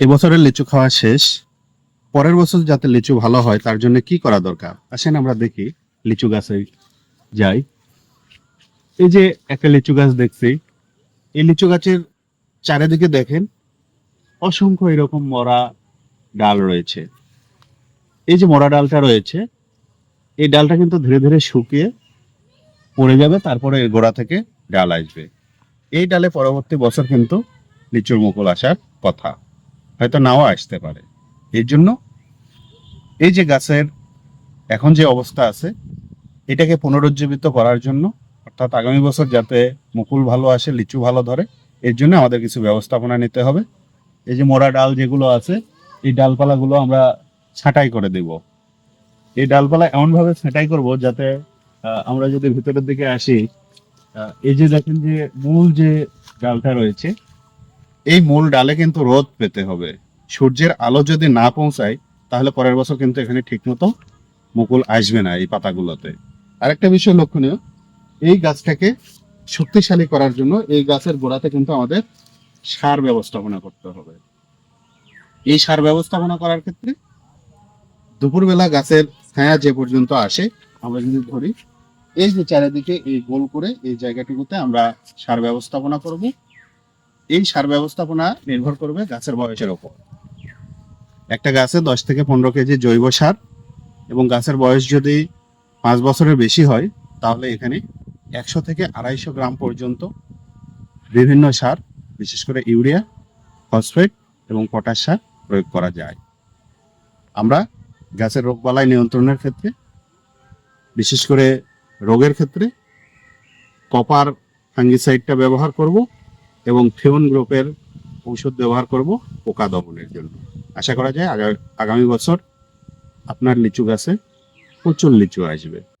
এবছরের লিচু খাওয়া শেষ। পরের বছর যাতে লিচু ভালো হয়, তার জন্য কি করা দরকার? আসেন আমরা দেখি লিচু গাছে যাই। এই যে একটা লিচু গাছ দেখছি, এই লিচু গাছের চারিদিকে দেখেন অসংখ্য এরকম মরা ডাল রয়েছে। এই যে মরা ডালটা রয়েছে, এই ডালটা কিন্তু ধীরে ধীরে শুকিয়ে পড়ে যাবে, তারপরে এর গোড়া থেকে ডাল আসবে। এই ডালে পরবর্তী বছর কিন্তু লিচুর মুকুল আসার কথা। হয়তো নাও আসতে পারে। এর জন্য এই যে গাছের এখন যে অবস্থা আছে, এটাকে পুনরুজ্জীবিত করার জন্য, অর্থাৎ আগামী বছর যাতে মুকুল ভালো আসে, লিচু ভালো ধরে, এর জন্য আমাদের কিছু ব্যবস্থাপনা নিতে হবে। এই যে মোড়া ডাল যেগুলো আছে, এই ডালপালাগুলো আমরা ছাঁটাই করে দেব। এই ডালপালা এমনভাবে ছাঁটাই করব যাতে আমরা যদি ভিতরের দিকে আসি এই যে দেখেন যে মূল যে ডালটা রয়েছে এই মূল ডালে কিন্তু রোদ পেতে হবে। সূর্যের আলো যদি না পৌঁছায়, তাহলে পরের বছর কিন্তু এখানে ঠিকমতো মুকুল আসবে না এই পাতাগুলোতে। আরেকটা বিষয় লক্ষণীয়, এই গাছটাকে শক্তিশালী করার জন্য এই গাছের গোড়াতে কিন্তু আমাদের সার ব্যবস্থাপনা করতে হবে। এই সার ব্যবস্থাপনা করার ক্ষেত্রে দুপুরবেলা গাছের ছায়া যে পর্যন্ত আসে, আমরা যদি ধরি, এই যে চারিদিকে এই গোল করে এই জায়গাটুকুতে আমরা সার ব্যবস্থাপনা করব। এই সার ব্যবস্থাপনা নির্ভর করবে গাছের বয়সের ওপর। একটা গাছে দশ থেকে পনেরো কেজি জৈব সার এবং গাছের বয়স যদি পাঁচ বছরের বেশি হয়, তাহলে এখানে একশো থেকে আড়াইশো গ্রাম পর্যন্ত বিভিন্ন সার, বিশেষ করে ইউরিয়া, ফসফেট এবং পটাশ সার প্রয়োগ করা যায়। আমরা গাছের রোগবালাই নিয়ন্ত্রণের ক্ষেত্রে, বিশেষ করে রোগের ক্ষেত্রে কপার ফাঙ্গিসাইডটা ব্যবহার করব। এবং ফিউন গ্রুপের ঔষধ ব্যবহার করব পোকা দমনের জন্য। আশা করা যায় আগা- আগামী বছর আপনার লিচু গাছে প্রচুর লিচু আসবে।